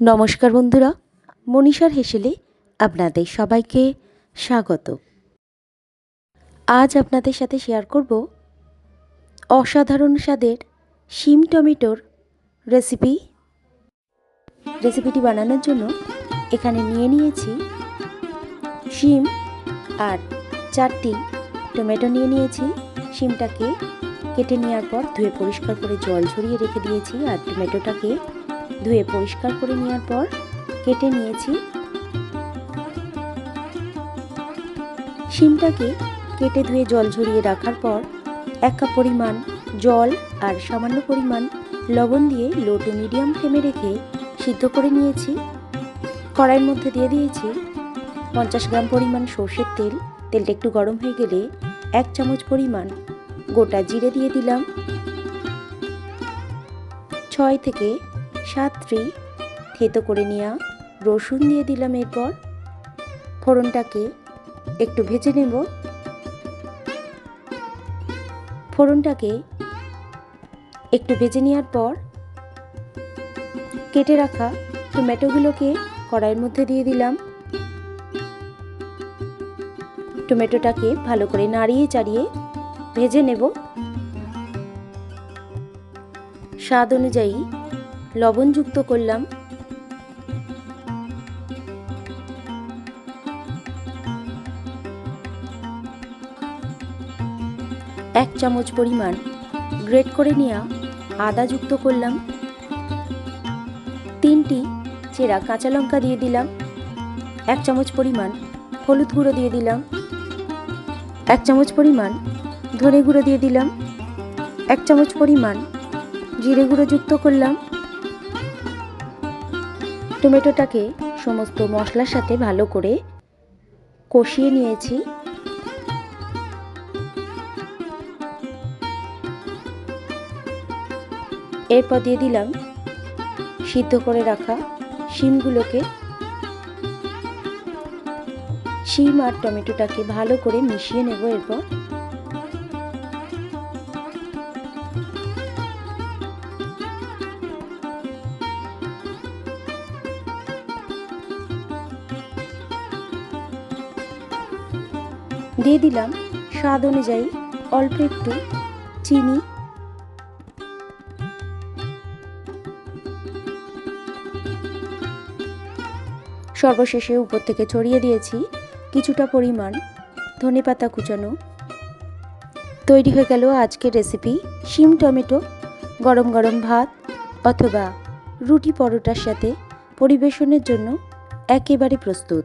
নমস্কার বন্ধুরা, মনীষার হেসেলে আপনাদের সবাইকে স্বাগত। আজ আপনাদের সাথে শেয়ার করব অসাধারণ স্বাদের শিম টমেটোর রেসিপি রেসিপিটি বানানোর জন্য এখানে নিয়ে নিয়েছি শিম আর চারটি টমেটো নিয়ে নিয়েছি। শিমটাকে কেটে নেওয়ার পর ধুয়ে পরিষ্কার করে জল ঝরিয়ে রেখে দিয়েছি আর টমেটোটাকে ধুয়ে পরিষ্কার করে নেওয়ার পর কেটে নিয়েছি। শিমটাকে কেটে ধুয়ে জল ঝরিয়ে রাখার পর এক কাপ পরিমাণ জল আর সামান্য পরিমাণ লবণ দিয়ে লো টু মিডিয়াম ফ্লেমে রেখে সিদ্ধ করে নিয়েছি। কড়াইয়ের মধ্যে দিয়ে দিয়েছি পঞ্চাশ গ্রাম পরিমাণ সর্ষের তেল। তেলটা একটু গরম হয়ে গেলে এক চামচ পরিমাণ গোটা জিরে দিয়ে দিলাম। ছয় থেকে সাতটি থেতো করে নেওয়া রসুন দিয়ে দিলাম এরপর। ফোড়নটাকে একটু ভেজে নেব। ফোড়নটাকে একটু ভেজে নেওয়ার পর কেটে রাখা টমেটোগুলোকে কড়াইয়ের মধ্যে দিয়ে দিলাম। টমেটোটাকে ভালো করে নাড়িয়ে চাড়িয়ে ভেজে নেব। স্বাদ অনুযায়ী লবণ যুক্ত করলাম। এক চামচ পরিমাণ গ্রেট করে নেওয়া আদা যুক্ত করলাম। তিনটি চেরা কাঁচা লঙ্কা দিয়ে দিলাম। এক চামচ পরিমাণ হলুদ গুঁড়ো দিয়ে দিলাম। এক চামচ পরিমাণ ধনে গুঁড়ো দিয়ে দিলাম। এক চামচ পরিমাণ জিরে গুঁড়ো যুক্ত করলাম। টমেটোটাকে সমস্ত মশলার সাথে ভালো করে কষিয়ে নিয়েছি। এরপর দিয়ে দিলাম সিদ্ধ করে রাখা শিমগুলোকে। শিম আর টমেটোটাকে ভালো করে মিশিয়ে নেব এরপর। দিয়ে দিলাম স্বাদ অনুযায়ী অল্প একটু চিনি। সর্বশেষে উপর থেকে ছড়িয়ে দিয়েছি কিছুটা পরিমাণ ধনে পাতা কুচানো। তৈরি হয়ে গেল আজকের রেসিপি শিম টমেটো, গরম গরম ভাত অথবা রুটি পরোটার সাথে পরিবেশনের জন্য একেবারে প্রস্তুত।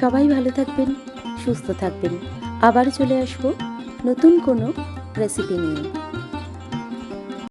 সবাই ভালো থাকবেন সুস্থ থাকবেন। আবার চলে আসব নতুন কোনো রেসিপি নিয়ে।